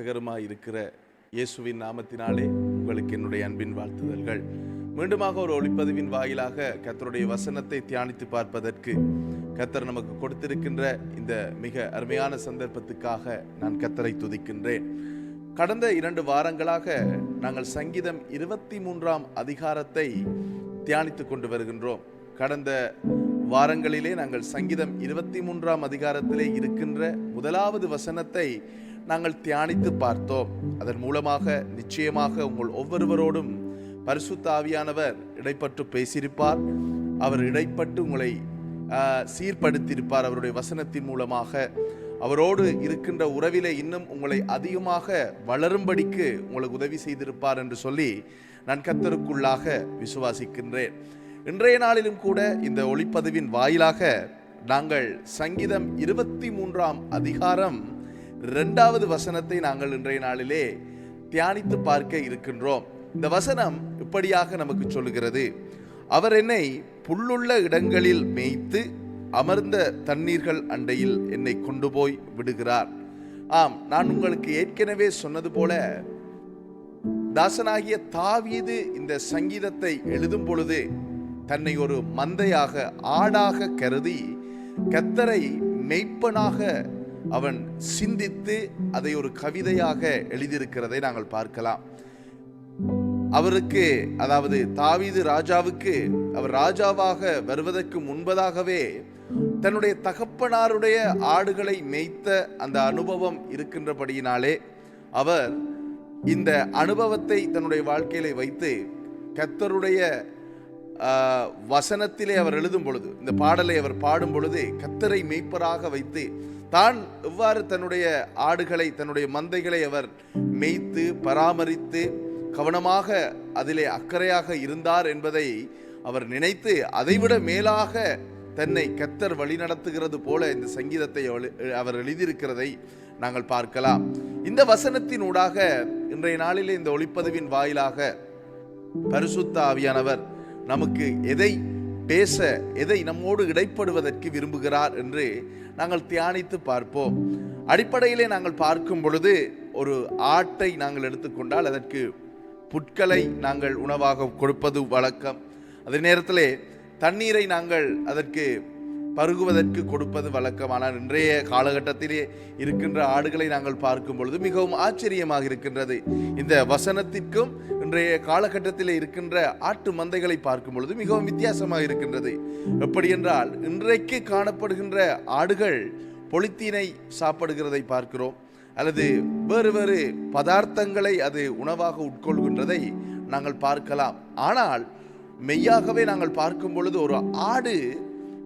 இரட்சகருமாய் இருக்கிற இயேசுவின் நாமத்தினாலே உங்களுக்கு என்னுடைய அன்பின் வாழ்த்துதல்கள். மீண்டுமாக ஒரு ஒளிப்பதிவின் வாயிலாக கத்தருடைய வசனத்தை தியானித்து பார்ப்பதற்கு கத்தர் நமக்கு கொடுத்திருக்கின்ற இந்த மிக அருமையான சந்தர்ப்பத்துக்காக நான் கத்தரை துதிக்கின்றேன். கடந்த இரண்டு வாரங்களாக நாங்கள் சங்கீதம் இருபத்தி மூன்றாம் அதிகாரத்தை தியானித்து கொண்டு வருகின்றோம். கடந்த வாரங்களிலே நாங்கள் சங்கீதம் இருபத்தி மூன்றாம் அதிகாரத்திலே இருக்கின்ற முதலாவது வசனத்தை நாங்கள் தியானித்து பார்த்தோம். அதன் மூலமாக நிச்சயமாக உங்கள் ஒவ்வொருவரோடும் பரிசுத்த ஆவியானவர் இடைப்பட்டு பேசியிருப்பார். அவர் இடைப்பட்டு உங்களை சீர்படுத்தியிருப்பார் அவருடைய வசனத்தின் மூலமாக. அவரோடு இருக்கின்ற உறவிலே இன்னும் உங்களை அதிகமாக வளரும்படிக்கு உங்களுக்கு உதவி செய்திருப்பார் என்று சொல்லி நான் கத்தருக்குள்ளாக விசுவாசிக்கின்றேன். இன்றைய நாளிலும் கூட இந்த ஒளிப்பதிவின் வாயிலாக நாங்கள் சங்கீதம் இருபத்தி மூன்றாம் அதிகாரம் இரண்டாவது வசனத்தை நாங்கள் இன்றைய நாளிலே தியானித்து பார்க்க இருக்கின்றோம். இந்த வசனம் இப்படியாக நமக்கு சொல்லுகிறது. அவர் என்னை புல்லுள்ள இடங்களில் மேய்த்து அமர்ந்த தண்ணீர்கள் அண்டையில் என்னை கொண்டு போய் விடுகிறார். ஆம் நான் உங்களுக்கு ஏற்கனவே சொன்னது போல தாசனாகிய தாவீது இந்த சங்கீதத்தை எழுதும் பொழுது தன்னை ஒரு மந்தையாக ஆடாக கருதி கத்தரை மெய்ப்பனாக அவன் சிந்தித்து அதை ஒரு கவிதையாக எழுதியிருக்கிறதை நாங்கள் பார்க்கலாம். அவருக்கு அதாவது தாவீது ராஜாவுக்கு அவர் ராஜாவாக வருவதற்கு முன்பதாகவே தன்னுடைய தகப்பனாருடைய ஆடுகளை மேய்த்த அந்த அனுபவம் இருக்கின்றபடியினாலே அவர் இந்த அனுபவத்தை தன்னுடைய வாழ்க்கையில வைத்து கத்தருடைய ஆஹ், வசனத்திலே அவர் எழுதும் பொழுது இந்த பாடலை அவர் பாடும் பொழுது கத்தரை மெய்ப்பராக வைத்து தான் எவ்வாறு தன்னுடைய ஆடுகளை தன்னுடைய மந்தைகளை அவர் மேய்த்து பராமரித்து கவனமாக அதிலே அக்கறையாக இருந்தார் என்பதை அவர் நினைத்து அதைவிட மேலாக தன்னை கத்தர் வழிநடத்துகிறது போல இந்த சங்கீதத்தை அவர் எழுதியிருக்கிறதை நாங்கள் பார்க்கலாம். இந்த வசனத்தின் ஊடாக இன்றைய நாளிலே இந்த ஒளிப்பதிவின் வாயிலாக பரிசுத்த ஆவியானவர் நமக்கு எதை பேச எதை நம்மோடு இடைப்படுவதற்கு விரும்புகிறார் என்று நாங்கள் தியானித்து பார்ப்போம். அடிப்படையிலே நாங்கள் பார்க்கும் பொழுது ஒரு ஆட்டை நாங்கள் எடுத்துக்கொண்டால் அதற்கு புட்களை நாங்கள் உணவாக கொடுப்பது வழக்கம். அதே நேரத்திலே தண்ணீரை நாங்கள் அதற்கு பருகுவதற்கு கொடுப்பது வழக்கம். ஆனால் இன்றைய காலகட்டத்திலே இருக்கின்ற ஆடுகளை நாங்கள் பார்க்கும் பொழுது மிகவும் ஆச்சரியமாக இருக்கின்றது. இந்த வசனத்திற்கும் இன்றைய காலகட்டத்தில் இருக்கின்ற ஆட்டு மந்தைகளை பார்க்கும் பொழுது மிகவும் வித்தியாசமாக இருக்கின்றது. எப்படி என்றால் இன்றைக்கு காணப்படுகின்ற ஆடுகள் பொலித்தீனை சாப்பிடுகிறதை பார்க்கிறோம். அல்லது வேறு வேறு பதார்த்தங்களை அது உணவாக உட்கொள்கின்றதை நாங்கள் பார்க்கலாம். ஆனால் மெய்யாகவே நாங்கள் பார்க்கும் பொழுது ஒரு ஆடு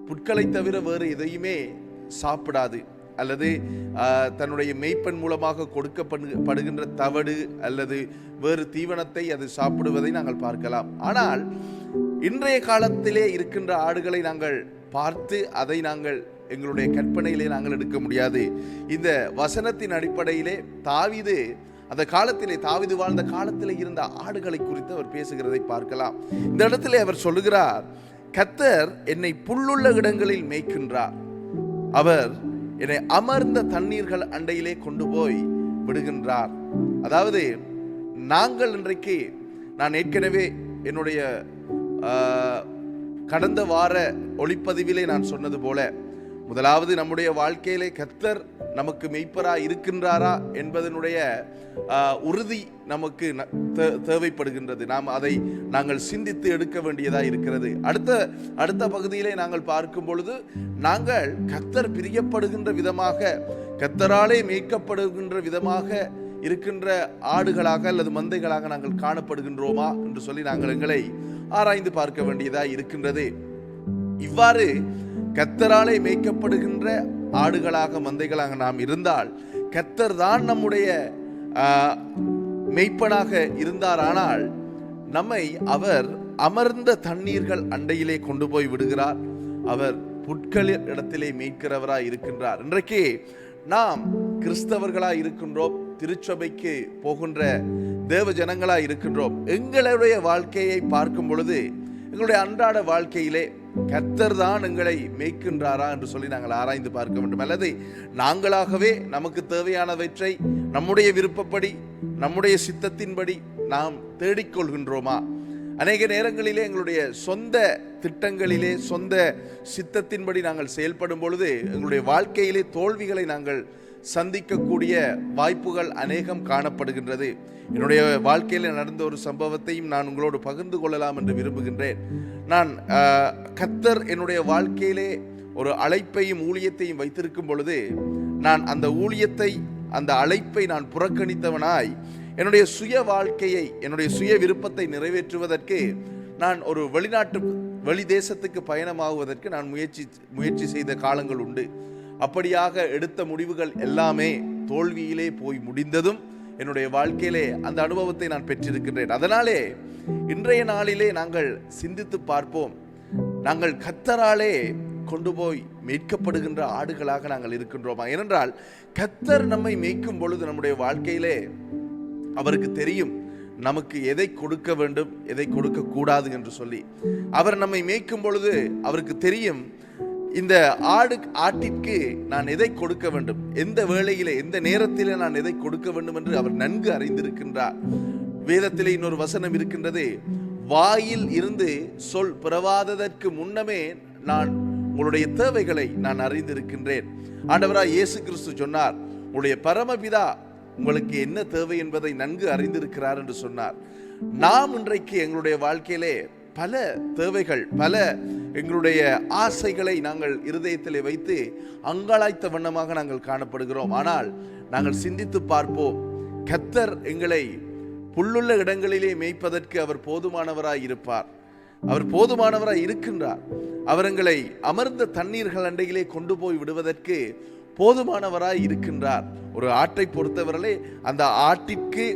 புட்களை தவிர வேறு எதையுமே சாப்பிடாது. அல்லது தன்னுடைய மெய்ப்பெண் மூலமாக கொடுக்கப்படு படுகின்ற தவடு அல்லது வேறு தீவனத்தை அது சாப்பிடுவதை நாங்கள் பார்க்கலாம். ஆனால் இன்றைய காலத்திலே இருக்கின்ற ஆடுகளை நாங்கள் பார்த்து அதை நாங்கள் எங்களுடைய கற்பனையிலே நாங்கள் எடுக்க முடியாது. இந்த வசனத்தின் அடிப்படையிலே தாவிது அந்த காலத்திலே தாவிது வாழ்ந்த காலத்திலே இருந்த ஆடுகளை குறித்து அவர் பேசுகிறதை பார்க்கலாம். இந்த இடத்திலே அவர் சொல்லுகிறார் கத்தர் என்னை புல்லுள்ள இடங்களில் மேய்க்கின்றார். அவர் என்னை அமர்ந்த தண்ணீர்கள் அண்டையிலே கொண்டு போய் விடுகின்றார். அதாவது நாங்கள் இன்றைக்கு நான் ஏற்கனவே என்னுடைய கடந்த வார ஒளிப்பதிவிலே நான் சொன்னது போல முதலாவது நம்முடைய வாழ்க்கையிலே கத்தர் நமக்கு மெய்ப்பரா இருக்கின்றாரா என்பதனுடைய உறுதி நமக்கு ந- தே- தேவைப்படுகின்றது. நாம் அதை நாங்கள் சிந்தித்து எடுக்க வேண்டியதாக இருக்கிறது. அடுத்த அடுத்த பகுதியிலே நாங்கள் பார்க்கும் பொழுது நாங்கள் கத்தர் பிரியப்படுகின்ற விதமாக கத்தராலே மேய்க்கப்படுகின்ற விதமாக இருக்கின்ற ஆடுகளாக அல்லது மந்தைகளாக நாங்கள் காணப்படுகின்றோமா என்று சொல்லி நாங்கள் எங்களை ஆராய்ந்து பார்க்க வேண்டியதாக இருக்கின்றது. இவ்வாறு கத்தராலே மேய்க்கப்படுகின்ற ஆடுகளாக மந்தைகளாக நாம் இருந்தால் கத்தர் தான் நம்முடைய மெய்ப்பனாக இருந்தார் ஆனால் நம்மை அவர் அமர்ந்த தண்ணீர்கள் அண்டையிலே கொண்டு போய் விடுகிறார். அவர் புட்களின் இடத்திலே மீட்கிறவராய் இருக்கின்றார். இன்றைக்கு நாம் கிறிஸ்தவர்களாய் இருக்கின்றோம் திருச்சபைக்கு போகின்ற தேவ ஜனங்களாய் இருக்கின்றோம். எங்களுடைய வாழ்க்கையை பார்க்கும் பொழுது எங்களுடைய அன்றாட வாழ்க்கையிலே கர்த்தர் தான் எங்களை மேய்க்கின்றாரா என்று சொல்லி நாங்கள் ஆராய்ந்து பார்க்க வேண்டும். அல்லது நாங்களாகவே நமக்கு தேவையானவற்றை நம்முடைய விருப்பப்படி நம்முடைய சித்தத்தின்படி நாம் தேடிக்கொள்கின்றோமா? அநேக நேரங்களிலே எங்களுடைய சொந்த திட்டங்களிலே சொந்த சித்தத்தின்படி நாங்கள் செயல்படும் பொழுது எங்களுடைய வாழ்க்கையிலே தோல்விகளை நாங்கள் சந்திக்கக்கூடிய வாய்ப்புகள் அநேகம் காணப்படுகின்றது. என்னுடைய வாழ்க்கையில் நடந்த ஒரு சம்பவத்தையும் நான் உங்களோடு பகிர்ந்து கொள்ளலாம் என்று விரும்புகின்றேன். நான் கத்தர் என்னுடைய வாழ்க்கையிலே ஒரு அழைப்பையும் ஊழியத்தையும் வைத்திருக்கும் பொழுது நான் அந்த ஊழியத்தை அந்த அழைப்பை நான் புறக்கணித்தவனாய் என்னுடைய சுய வாழ்க்கையை என்னுடைய சுய விருப்பத்தை நிறைவேற்றுவதற்கு நான் ஒரு வெளிநாட்டு வெளி தேசத்துக்கு பயணமாகுவதற்கு நான் முயற்சி முயற்சி செய்த காலங்கள் உண்டு. அப்படியாக எடுத்த முடிவுகள் எல்லாமே தோல்வியிலே போய் முடிந்ததும் என்னுடைய வாழ்க்கையிலே அந்த அனுபவத்தை நான் பெற்றிருக்கின்றேன். அதனாலே இன்றைய நாளிலே நாங்கள் சிந்தித்து பார்ப்போம். நாங்கள் கத்தராலே கொண்டு போய் மீட்கப்படுகின்ற ஆடுகளாக நாங்கள் இருக்கின்றோமா? ஏனென்றால் கத்தர் நம்மை மேய்க்கும் பொழுது நம்முடைய வாழ்க்கையிலே அவருக்கு தெரியும் நமக்கு எதை கொடுக்க வேண்டும் எதை கொடுக்க கூடாது என்று சொல்லி. அவர் நம்மை மேய்க்கும் பொழுது அவருக்கு தெரியும் இந்த ஆடு ஆட்டிற்கு நான் எதை கொடுக்க வேண்டும்? எந்த வேளையில எந்த நேரத்தில் நான் எதை கொடுக்க வேண்டும் என்று அவர் நன்கு அறிந்திருக்கின்றார். வேதத்திலே இன்னொரு வசனம் இருக்கின்றது. வாயில் இருந்து சொல் பிறவாததற்கு முன்னமே நான் உங்களுடைய தேவைகளை நான் அறிந்திருக்கின்றேன். ஆண்டவராய் இயேசு கிறிஸ்து சொன்னார் உங்களுடைய பரமபிதா உங்களுக்கு என்ன தேவை என்பதை நன்கு அறிந்திருக்கிறார் என்று சொன்னார். நாம் இன்றைக்கு எங்களுடைய வாழ்க்கையிலே பல தேவைகள் பல எங்களுடைய ஆசைகளை நாங்கள் இருதயத்தில் வைத்து அங்காளாய்த்த வண்ணமாக நாங்கள் காணப்படுகிறோம். ஆனால் நாங்கள் சிந்தித்து பார்ப்போம் கத்தர் எங்களை புல்லுள்ள இடங்களிலே மேய்ப்பதற்கு அவர் போதுமானவராய் இருப்பார். அவர் போதுமானவராய் இருக்கின்றார். அவர் எங்களை அமர்ந்த தண்ணீர்கள் அண்டையிலே கொண்டு போய் விடுவதற்கு போதுமானவராய் இருக்கின்றார். ஒரு ஆட்டை பொறுத்தவரையிலே அந்த ஆட்டிற்கு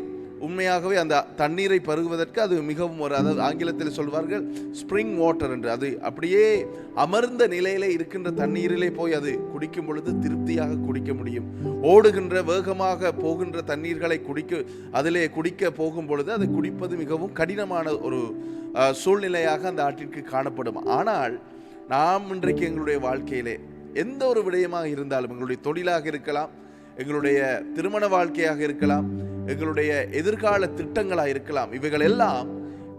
உண்மையாகவே அந்த தண்ணீரை பருகுவதற்கு அது மிகவும் ஒரு அதாவது ஆங்கிலத்தில் சொல்வார்கள் ஸ்ப்ரிங் வாட்டர் என்று. அது அப்படியே அமர்ந்த நிலையில இருக்கின்ற தண்ணீரிலே போய் அது குடிக்கும் பொழுது திருப்தியாக குடிக்க முடியும். ஓடுகின்ற வேகமாக போகின்ற தண்ணீர்களை குடிக்க அதிலே குடிக்க போகும் பொழுது அது குடிப்பது மிகவும் கடினமான ஒரு சூழ்நிலையாக அந்த ஆற்றிற்கு காணப்படும். ஆனால் நாம் இன்றைக்கு எங்களுடைய வாழ்க்கையிலே எந்த ஒரு விடயமாக இருந்தாலும் எங்களுடைய தொழிலாக இருக்கலாம் எங்களுடைய திருமண வாழ்க்கையாக இருக்கலாம் எங்களுடைய எதிர்கால திட்டங்களாக இருக்கலாம். இவைகள் எல்லாம்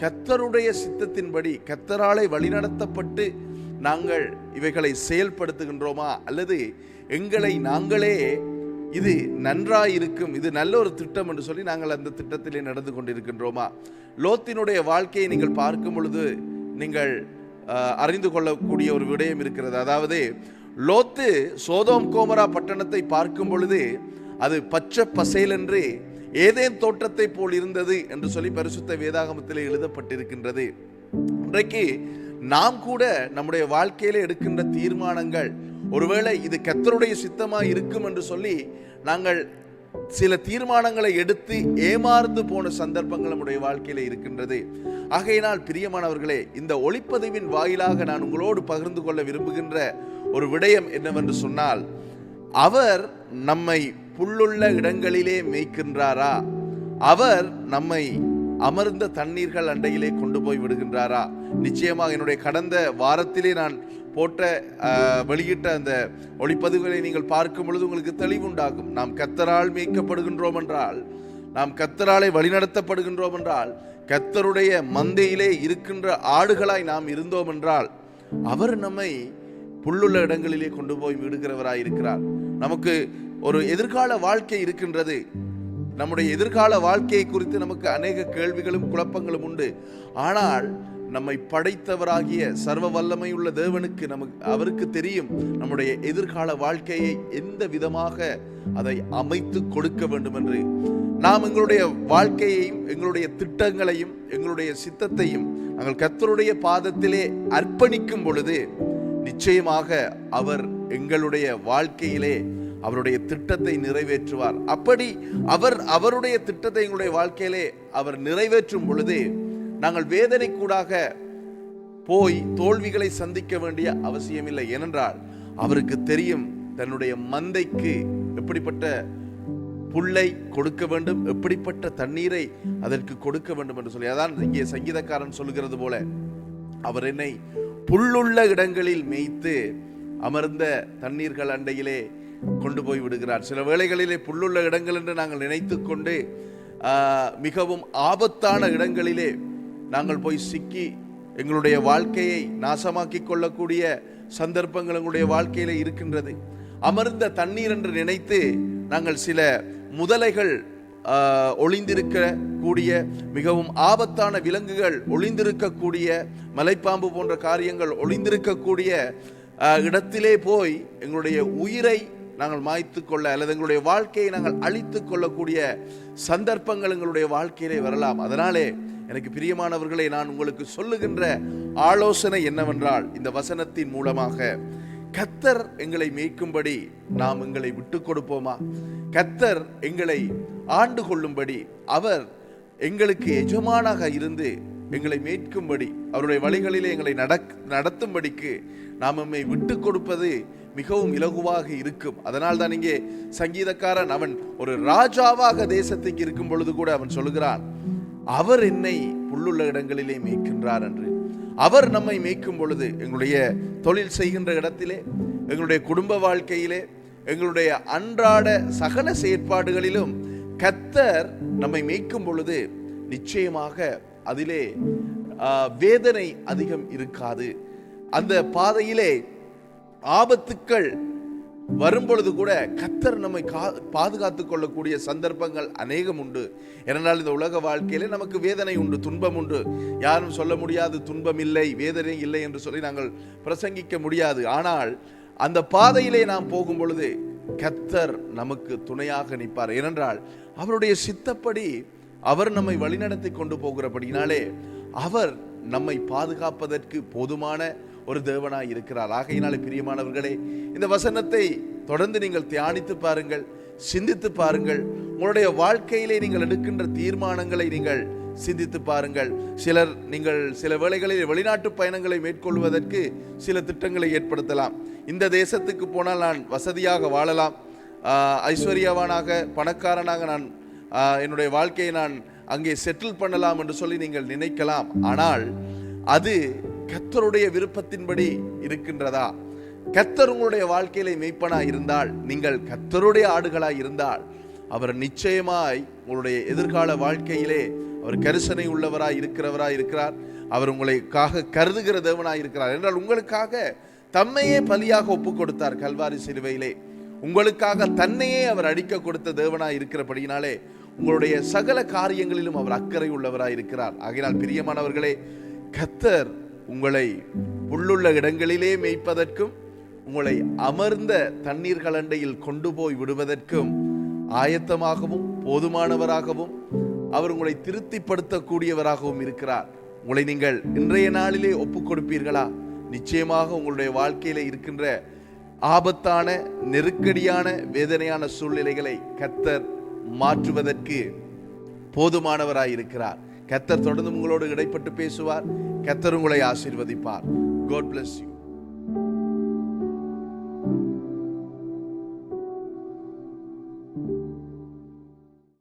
கத்தருடைய சித்தத்தின்படி கத்தராலே வழிநடத்தப்பட்டு நாங்கள் இவைகளை செயல்படுத்துகின்றோமா? அல்லது எங்களை நாங்களே இது நன்றாயிருக்கும் இது நல்ல ஒரு திட்டம் என்று சொல்லி நாங்கள் அந்த திட்டத்திலே நடந்து கொண்டிருக்கின்றோமா? லோத்தினுடைய வாழ்க்கையை நீங்கள் பார்க்கும் பொழுது நீங்கள் அறிந்து கொள்ளக்கூடிய ஒரு விடயம் இருக்கிறது. அதாவது லோத்து சோதோம் கோமரா பட்டணத்தை பார்க்கும் பொழுது அது பச்சை பசேல் என்று ஏதேன் தோற்றத்தை போல் இருந்தது என்று சொல்லி பரிசுத்த வேதாகமத்திலே எழுதப்பட்டிருக்கின்றது. இன்றைக்கு நாம் கூட நம்முடைய வாழ்க்கையில எடுக்கின்ற தீர்மானங்கள் ஒருவேளை இது கத்தருடைய சித்தமா இருக்கும் என்று சொல்லி நாங்கள் சில தீர்மானங்களை எடுத்து ஏமாறுந்து போன சந்தர்ப்பங்கள் நம்முடைய வாழ்க்கையில இருக்கின்றது. ஆகையினால் பிரியமானவர்களே இந்த ஒளிப்பதிவின் வாயிலாக நான் உங்களோடு பகிர்ந்து கொள்ள விரும்புகின்ற ஒரு விடயம் என்னவென்று சொன்னால் அவர் நம்மை புல்லுள்ள இடங்களிலே மேய்க்கின்றாரா? அவர் நம்மை அமர்ந்த தண்ணீர்கள் அண்டையிலே கொண்டு போய் விடுகின்றாரா? நிச்சயமாக என்னுடைய கடந்த வாரத்திலே நான் போட்ட வெளியிட்ட அந்த ஒளிப்பதிவுகளை நீங்கள் பார்க்கும் பொழுது உங்களுக்கு தெளிவுண்டாகும். நாம் கத்தரால் மேய்க்கப்படுகின்றோம் என்றால் நாம் கத்தராலே வழிநடத்தப்படுகின்றோம் என்றால் கத்தருடைய மந்தையிலே இருக்கின்ற ஆடுகளாய் நாம் இருந்தோம் என்றால் அவர் நம்மை புல்லுள்ள இடங்களிலே கொண்டு போய் விடுகிறவராய் இருக்கிறார். நமக்கு ஒரு எதிர்கால வாழ்க்கை இருக்கின்றது. நம்முடைய எதிர்கால வாழ்க்கையை குறித்து நமக்கு அநேக கேள்விகளும் குழப்பங்களும் உண்டு. ஆனால் நம்மை படைத்தவராகிய சர்வ வல்லமை உள்ள தேவனுக்கு நமக்கு அவருக்கு தெரியும் நம்முடைய எதிர்கால வாழ்க்கையை எந்த விதமாக அதை அமைத்து கொடுக்க வேண்டும் என்று. நாம் எங்களுடைய வாழ்க்கையையும் எங்களுடைய திட்டங்களையும் எங்களுடைய சித்தத்தையும் நாங்கள் கர்த்தருடைய பாதத்திலே அர்ப்பணிக்கும் பொழுது நிச்சயமாக அவர் எங்களுடைய வாழ்க்கையிலே அவருடைய திட்டத்தை நிறைவேற்றுவார். அப்படி அவர் அவருடைய திட்டத்தை எங்களுடைய வாழ்க்கையிலே அவர் நிறைவேற்றும் பொழுது நாங்கள் வேதனைக்கூடாக போய் தோல்விகளை சந்திக்க வேண்டிய அவசியமில்லை. ஏனென்றால் அவருக்கு தெரியும் தன்னுடைய மந்தைக்கு எப்படிப்பட்ட புல்லை கொடுக்க வேண்டும் எப்படிப்பட்ட தண்ணீரை அதற்கு கொடுக்க வேண்டும் என்று சொல்லி. அதான் இங்கே சங்கீதக்காரன் சொல்கிறது போல அவர் என்னை புல்லுள்ள இடங்களில் மேய்த்து அமர்ந்த தண்ணீர்கள் அண்டையிலே கொண்டு போய் விடுகிறார். சில வேளைகளிலே புல்லுள்ள இடங்கள் என்று நாங்கள் நினைத்து கொண்டு மிகவும் ஆபத்தான இடங்களிலே நாங்கள் போய் சிக்கி எங்களுடைய வாழ்க்கையை நாசமாக்கி கொள்ளக்கூடிய சந்தர்ப்பங்கள் எங்களுடைய வாழ்க்கையில் இருக்கின்றது. அமர்ந்த தண்ணீர் என்று நினைத்து நாங்கள் சில முதலைகள் ஒளிந்திருக்க கூடிய மிகவும் ஆபத்தான விலங்குகள் ஒளிந்திருக்கக்கூடிய மலைப்பாம்பு போன்ற காரியங்கள் ஒளிந்திருக்கக்கூடிய இடத்திலே போய் எங்களுடைய உயிரை நாங்கள் மாய்த்து கொள்ள அல்லது எங்களுடைய வாழ்க்கையை நாங்கள் அழித்து கொள்ளக்கூடிய சந்தர்ப்பங்கள் எங்களுடைய வாழ்க்கையிலே வரலாம். அதனாலே எனக்கு பிரியமானவர்களை நான் உங்களுக்கு சொல்லுகின்ற ஆலோசனை என்னவென்றால் இந்த வசனத்தின் மூலமாக கத்தர் எங்களை மேய்க்கும்படி நாம் எங்களை விட்டு கொடுப்போமா? கத்தர் எங்களை ஆண்டு கொள்ளும்படி அவர் எங்களுக்கு எஜமானாக இருந்து எங்களை மீட்கும்படி அவருடைய வழிகளிலே எங்களை நடக் நடத்தும்படிக்கு நாம் நம்மை விட்டு கொடுப்பது மிகவும் இலகுவாக இருக்கும். அதனால் தான் இங்கே சங்கீதக்காரன் அவன் ஒரு ராஜாவாக தேசத்துக்கு இருக்கும் பொழுது கூட அவன் சொல்லுகிறான் அவர் என்னை புல்லுள்ள இடங்களிலே மேய்க்கின்றார் என்று. அவர் நம்மை மேய்க்கும் பொழுது எங்களுடைய தொழில் செய்கின்ற இடத்திலே எங்களுடைய குடும்ப வாழ்க்கையிலே எங்களுடைய அன்றாட சகல செயற்பாடுகளிலும் கத்தர் நம்மை மேய்க்கும் பொழுது நிச்சயமாக அதிலே வேதனை அதிகம் இருக்காது. அந்த பாதையிலே ஆபத்துக்கள் வரும்பொழுது கூட கத்தர் நம்மை கா பாதுகாத்துக் கொள்ளக்கூடிய சந்தர்ப்பங்கள் அநேகம் உண்டு. ஏனென்றால் இந்த உலக வாழ்க்கையிலே நமக்கு வேதனை உண்டு துன்பம் உண்டு. யாரும் சொல்ல முடியாது துன்பம் இல்லை வேதனை இல்லை என்று சொல்லி நாங்கள் பிரசங்கிக்க முடியாது. ஆனால் அந்த பாதையிலே நாம் போகும் பொழுது கத்தர் நமக்கு துணையாக நிற்பார். ஏனென்றால் அவருடைய சித்தப்படி அவர் நம்மை வழிநடத்தி கொண்டு போகிறபடினாலே அவர் நம்மை பாதுகாப்பதற்கு போதுமான ஒரு தேவனாய் இருக்கிறார். ஆகையினாலே பிரியமானவர்களே இந்த வசனத்தை தொடர்ந்து நீங்கள் தியானித்து பாருங்கள் சிந்தித்து பாருங்கள். உங்களுடைய வாழ்க்கையிலே நீங்கள் எடுக்கின்ற தீர்மானங்களை நீங்கள் சிந்தித்து பாருங்கள். சிலர் நீங்கள் சில வேளைகளில் வெளிநாட்டு பயணங்களை மேற்கொள்வதற்கு சில திட்டங்களை ஏற்படுத்தலாம். இந்த தேசத்துக்கு போனால் நான் வசதியாக வாழலாம். ஐஸ்வர்யவானாக பணக்காரனாக நான் என்னுடைய வாழ்க்கையை நான் அங்கே செட்டில் பண்ணலாம் என்று சொல்லி நீங்கள் நினைக்கலாம். ஆனால் அது கத்தருடைய விருப்பத்தின்படி இருக்கின்றதா? கத்தர் உங்களுடைய வாழ்க்கையிலே மெய்ப்பனா இருந்தால் நீங்கள் கத்தருடைய ஆடுகளாய் இருந்தால் அவர் நிச்சயமாய் உங்களுடைய எதிர்கால வாழ்க்கையிலே அவர் கரிசனை உள்ளவராய் இருக்கிறவராய் இருக்கிறார். அவர் உங்களுக்காக கருதுகிற தேவனாய் இருக்கிறார். என்றால் உங்களுக்காக தம்மையே பலியாக ஒப்பு கொடுத்தார் கல்வாரி சிலுவையிலே. உங்களுக்காக தன்னையே அவர் அடிக்க கொடுத்த தேவனாய் இருக்கிறபடியினாலே உங்களுடைய சகல காரியங்களிலும் அவர் அக்கறை உள்ளவராய் இருக்கிறார். ஆகினால் பிரியமானவர்களே கத்தர் உங்களை உள்ளுள்ள இடங்களிலே மேய்ப்பதற்கும் உங்களை அமர்ந்த தண்ணீர் கலண்டையில் கொண்டு போய் விடுவதற்கும் ஆயத்தமாகவும் போதுமானவராகவும் அவர் உங்களை திருப்திப்படுத்தக்கூடியவராகவும் இருக்கிறார். உங்களை நீங்கள் இன்றைய நாளிலே ஒப்புக் கொடுப்பீர்களா நிச்சயமாக உங்களுடைய வாழ்க்கையில இருக்கின்ற ஆபத்தான நெருக்கடியான வேதனையான சூழ்நிலைகளை கத்தர் மாற்றுவதற்கு போதுமானவராயிருக்கிறார். கத்தர் தொடர்ந்து உங்களோடு இடைப்பட்டு பேசுவார். கத்தர் உங்களை ஆசீர்வதிப்பார். God bless you